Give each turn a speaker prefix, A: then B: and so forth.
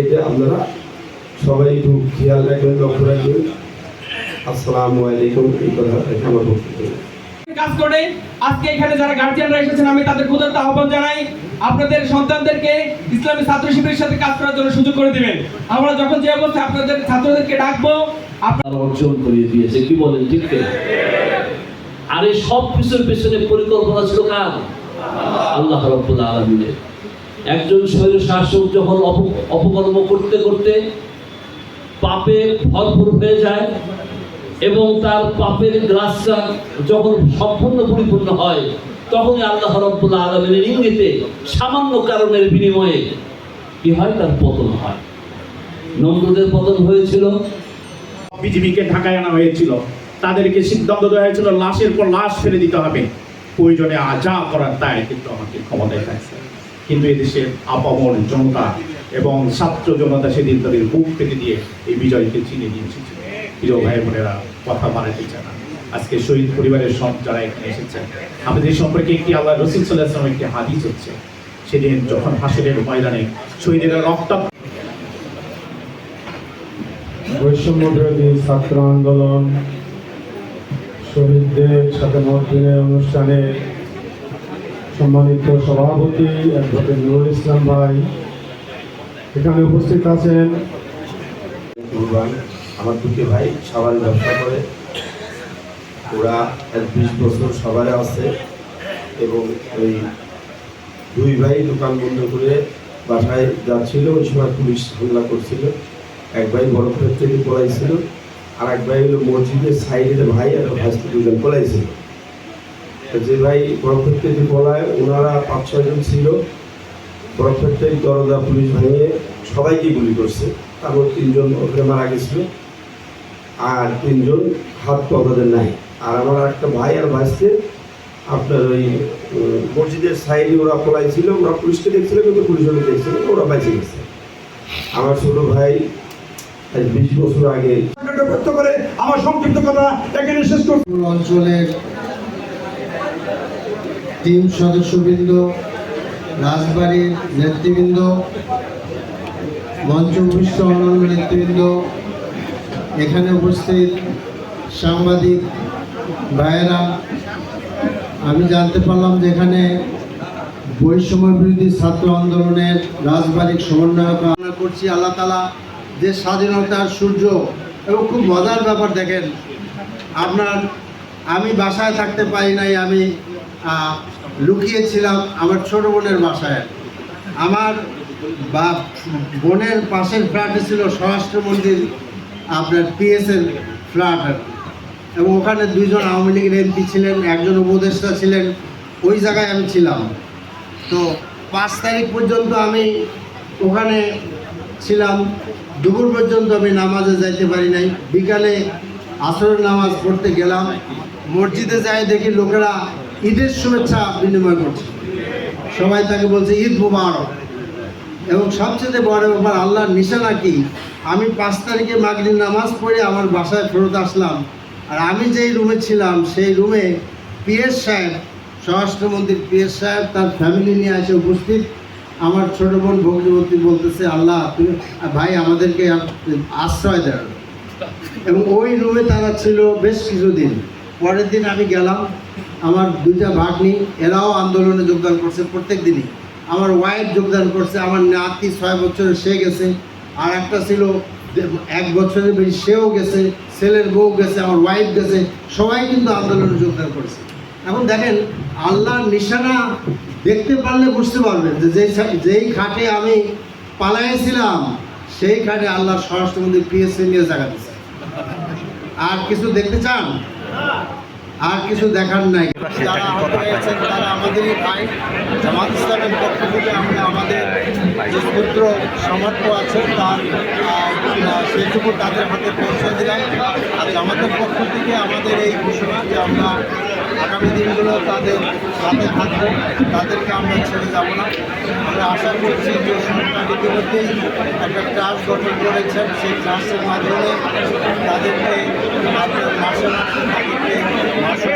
A: এটা আপনারা সবাই একটু খেয়াল রাখবেন লক্ষ্য রাখবেন। আসসালামু আলাইকুম এই কথা রেখে আমার বক্তব্য।
B: কাজ করে আজকে এখানে যারা গার্জিয়ানরা এসেছেন আমি তাদের ক্ষুদ্রত আহ্বান জানাই। আপনাদের সন্তানদেরকে ইসলামী ছাত্র শিবিরের সাথে কাজ করার জন্য সুযোগ করে দিবেন। আমরা যখন যে অবস্থা আপনাদের ছাত্রদেরকে ডাকবো আপনারা
C: অর্জন করিয়ে দিয়েছে। কি বলেন ঠিক? আর এই সব কিছুর পেছনে পরিকল্পনা ছিল কার? আল্লাহ রব্বুল আলমিনের। একজন স্বৈর শাসক যখন অপ- অপকর্ম করতে করতে পাপে ভরপুর হয়ে যায় এবং তার পাপের গ্লাসটা যখন সম্পূর্ণ পরিপূর্ণ হয়, তখনই আল্লাহ রব্বুল আলমিনের ইঙ্গিতে সামান্য কারণের বিনিময়ে কি হয়? তার পতন হয়। নমরুদের পতন হয়েছিল।
D: বিজিবিকে ঢাকায় আনা হয়েছিল। তাদেরকে সিদ্ধান্ত দেওয়া হয়েছিল, লাশের পর লাশ ফেলে দিতে হবে। প্রয়োজনে আজা করার দায় কিন্তু আমাকে ক্ষমতা দেখাচ্ছে কিন্তু এদেশের আপামর জনতা এবং ছাত্র জনতা সেদিন তাদের বুক পেতে দিয়ে এই বিজয়কে চিনে নিয়ে এসেছে। প্রিয় ভাই বোনেরা কথা বাড়াতে চায় না। আজকে শহীদ পরিবারের সব যারা এখানে এসেছেন আমাদের সম্পর্কে একটি আল্লাহ রসিদ সাল্লাহ একটি হাদিস হচ্ছে, সেদিন যখন হাসিলের ময়দানে শহীদের রক্ত
E: বৈষম্য ছাত্র আন্দোলন, শহীদদের সাথে মতদিনের অনুষ্ঠানে সম্মানিত সভাপতি অ্যাডভোকেট নুরুল ইসলাম ভাই, এখানে উপস্থিত আছেন।
A: আমার দুটি ভাই সবার ব্যবসা করে। ওরা এক বিশ বছর সবাই আছে এবং ওই দুই ভাই দোকান বন্ধ করে বাসায় যাচ্ছিল, ওই সময় পুলিশ হামলা করছিল। এক ভাই বরফের থেকে পলাইছিল আর এক ভাই হলো মসজিদের সাইডে ভাই আর ভাইস্তে দুজন পলাইছিল। যে ভাই বরফের থেকে পলায় ওনারা পাঁচ ছয়জন ছিল। থেকে দরজা পুলিশ ভেঙে সবাইকে গুলি করছে। তারপর তিনজন ওখানে মারা গেছিল। আর তিনজন হাত পা তাদের নাই। আর আমার একটা ভাই আর ভাইসকে আপনার ওই মসজিদের সাইডে ওরা পলাইছিল। ওরা পুলিশকে দেখছিল কিন্তু পুলিশ ওরা দেখছিল ওরা বেঁচে গেছে। আমার ছোট ভাই আজ বিশ বছর আগে
F: করে আমার সংক্ষিপ্ত কথা এখানে শেষ করছি।
G: অঞ্চলের টিম সদস্যবৃন্দ, রাজবাড়ির নেতৃবৃন্দ মঞ্চভূষ্ট অন্যান্য নেতৃবৃন্দ, এখানে উপস্থিত সাংবাদিক ভাইয়েরা, আমি জানতে পারলাম যে এখানে বৈষম্য বিরোধী ছাত্র আন্দোলনের রাজবাড়ির সমন্বয়ক কামনা করছি। আল্লাহ তালা যে স্বাধীনতার সূর্য এবং খুব মজার ব্যাপার দেখেন, আপনার আমি বাসায় থাকতে পারি নাই, আমি লুকিয়েছিলাম আমার ছোট বোনের বাসায়। আমার বা বোনের পাশের ফ্ল্যাটে ছিল স্বরাষ্ট্র মন্দির আপনার পিএসএল ফ্ল্যাট এবং ওখানে দুইজন আওয়ামী লীগের এমপি ছিলেন, একজন উপদেষ্টা ছিলেন, ওই জায়গায় আমি ছিলাম। তো পাঁচ তারিখ পর্যন্ত আমি ওখানে ছিলাম। দুপুর পর্যন্ত আমি নামাজে যাইতে পারি নাই। বিকালে আসরের নামাজ পড়তে গেলাম। মসজিদে যাই দেখি লোকেরা ঈদের শুভেচ্ছা বিনিময় করছে। সবাই তাকে বলছে, ঈদ মুবারক। এবং সবচেয়ে বড় ব্যাপার, আল্লাহর নিশানা কি? আমি পাঁচ তারিখে মাগরিব নামাজ পড়ে আমার বাসায় ফেরত আসলাম। আর আমি যেই রুমে ছিলাম, সেই রুমে পিএস সাহেব স্বরাষ্ট্রমন্ত্রী পিএস সাহেব, তার ফ্যামিলি নিয়ে এসে উপস্থিত। আমার ছোট বোন ভগ্নিবতী বলতেছে, আল্লাহ ভাই, আমাদেরকে আশ্রয় দেন। এবং ওই রুমে তারা ছিল বেশ কিছুদিন। পরের দিন আমি গেলাম, আমার দুইটা ভাগ্নি এরাও আন্দোলনে যোগদান করছে প্রত্যেক দিনই। আমার ওয়াইফ যোগদান করছে, আমার নাতি ছয় বছরের, সে গেছে। আর একটা ছিল, এক বছরের বেশি সেও গেছে, ছেলের বউ গেছে, আমার ওয়াইফ গেছে, সবাই কিন্তু আন্দোলনে যোগদান করেছে। এখন দেখেন, আল্লাহর নিশানা দেখতে পারলে বুঝতে পারবেন যে যেই যেই খাটে আমি পালাইছিলাম, সেই খাটে আল্লাহ স্বরাষ্ট্রমন্ত্রী পিএসসি নিয়ে জায়গা দিচ্ছে আর কিছু দেখতে চান? আর কিছু দেখার নাই। যারা আহত হয়েছেন তারা আমাদেরই ভাই। জামাত ইসলামের পক্ষ থেকে আমরা আমাদের যে ক্ষুদ্র সামর্থ্য আছে তার সেটুকু তাদের হাতে পৌঁছে দিলাম। আর জামাতের পক্ষ থেকে আমাদের এই ঘোষণা যে আমরা আগামী দিনগুলো তাদের সাথে থাকব তাদেরকে আমরা ছেড়ে যাব না। আমরা আশা করছি যে ইতিমধ্যেই একটা ট্রাস্ট গঠন করেছেন। সেই ট্রাস্টের মাধ্যমে তাদেরকে মাসে মাসে তাদেরকে মাসে